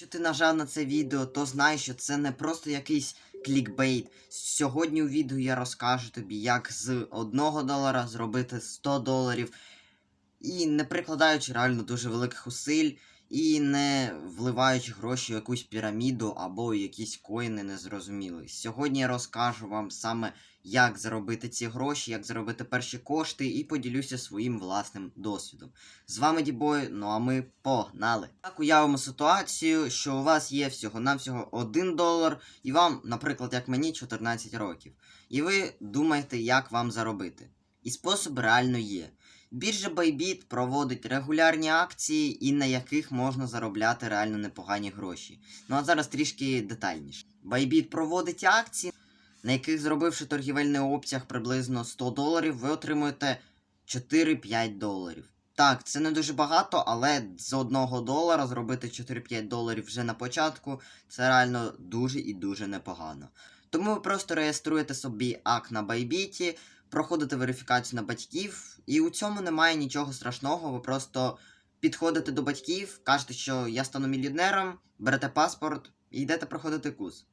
Якщо ти нажав на це відео, то знай, що це не просто якийсь клікбейт. Сьогодні у відео я розкажу тобі, як з 1 долара зробити 100 доларів. І не прикладаючи реально дуже великих усиль, і не вливаючи гроші в якусь піраміду або якісь коїни незрозумілі. Сьогодні я розкажу вам саме, як заробити ці гроші, як заробити перші кошти, і поділюся своїм власним досвідом. З вами Дібой, ну а ми погнали. Так уявимо ситуацію, що у вас є всього-навсього 1 долар, і вам, наприклад, як мені, 14 років. І ви думаєте, як вам заробити. І спосіб реально є. Біржа Bybit проводить регулярні акції, і на яких можна заробляти реально непогані гроші. Ну а зараз трішки детальніше. Bybit проводить акції, на яких, зробивши торгівельний обсяг приблизно 100 доларів, ви отримуєте 4-5 доларів. Так, це не дуже багато, але з 1 долара зробити 4-5 доларів вже на початку це реально дуже і дуже непогано. Тому ви просто реєструєте собі ак на Bybit, проходите верифікацію на батьків, і у цьому немає нічого страшного. Ви просто підходите до батьків, кажете, що я стану мільйонером, берете паспорт і йдете проходити курс.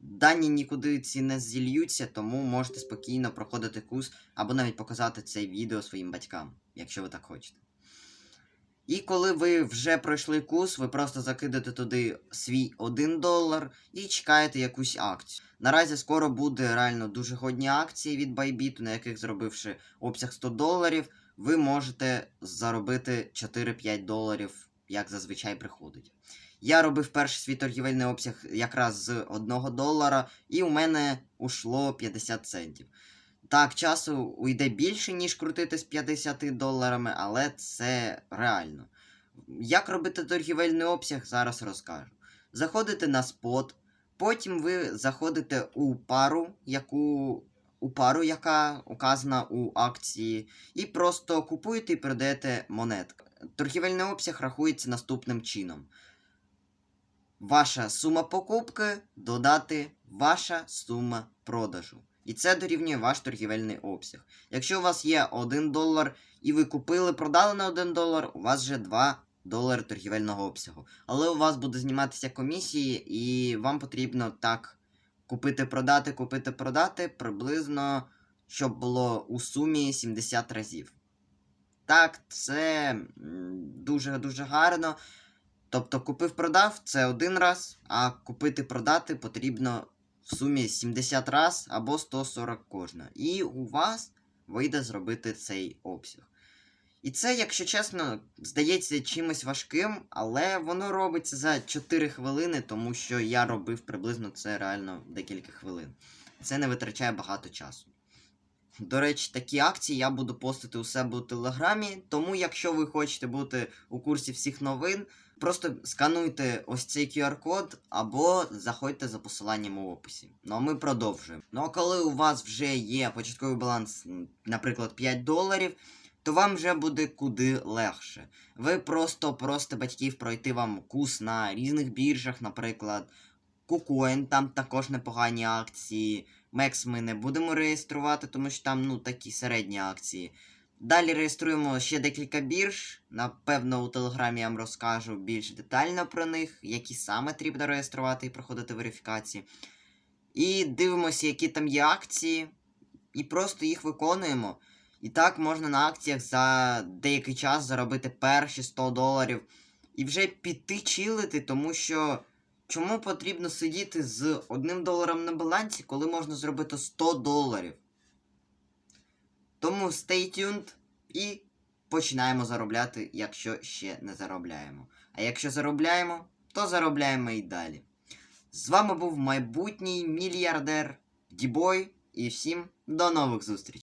Дані нікуди ці не зільються, тому можете спокійно проходити курс або навіть показати це відео своїм батькам, якщо ви так хочете. І коли ви вже пройшли курс, ви просто закидаєте туди свій 1 долар і чекаєте якусь акцію. Наразі скоро буде реально дуже годні акції від Bybit, на яких зробивши обсяг 100 доларів, ви можете заробити 4-5 доларів, як зазвичай приходить. Я робив перший свій торгівельний обсяг якраз з 1 долара, і у мене ушло 50 центів. Так, часу уйде більше, ніж крутити з 50 доларами, але це реально. Як робити торгівельний обсяг, зараз розкажу. Заходите на спот, потім ви заходите у пару, яку, у пару, яка указана у акції, і просто купуєте і продаєте монетки. Торгівельний обсяг рахується наступним чином. Ваша сума покупки додати ваша сума продажу. І це дорівнює ваш торгівельний обсяг. Якщо у вас є 1 долар і ви купили, продали на 1 долар, у вас вже 2 долари торгівельного обсягу. Але у вас буде зніматися комісії, і вам потрібно так купити, продати, купити, продати приблизно, щоб було у сумі 70 разів. Так, це дуже-дуже гарно. Тобто купив-продав це один раз, а купити-продати потрібно в сумі 70 раз або 140 кожна. І у вас вийде зробити цей обсяг. І це, якщо чесно, здається чимось важким, але воно робиться за 4 хвилини, тому що я робив приблизно це реально декілька хвилин. Це не витрачає багато часу. До речі, такі акції я буду постити у себе у телеграмі, тому якщо ви хочете бути у курсі всіх новин, просто скануйте ось цей QR-код або заходьте за посиланням у описі. Ну а ми продовжуємо. Ну а коли у вас вже є початковий баланс, наприклад, 5 доларів, то вам вже буде куди легше. Ви просто просите батьків пройти вам курс на різних біржах, наприклад, KuCoin, там також непогані акції. Мекс ми не будемо реєструвати, тому що там ну, такі середні акції. Далі реєструємо ще декілька бірж. Напевно, у телеграмі я вам розкажу більш детально про них, які саме треба реєструвати і проходити верифікації. І дивимося, які там є акції, і просто їх виконуємо. І так можна на акціях за деякий час заробити перші 100 доларів і вже піти чилити, тому що чому потрібно сидіти з одним доларом на балансі, коли можна зробити 100 доларів? Тому stay tuned і починаємо заробляти, якщо ще не заробляємо. А якщо заробляємо, то заробляємо і далі. З вами був майбутній мільярдер Дібой, і всім до нових зустрічей!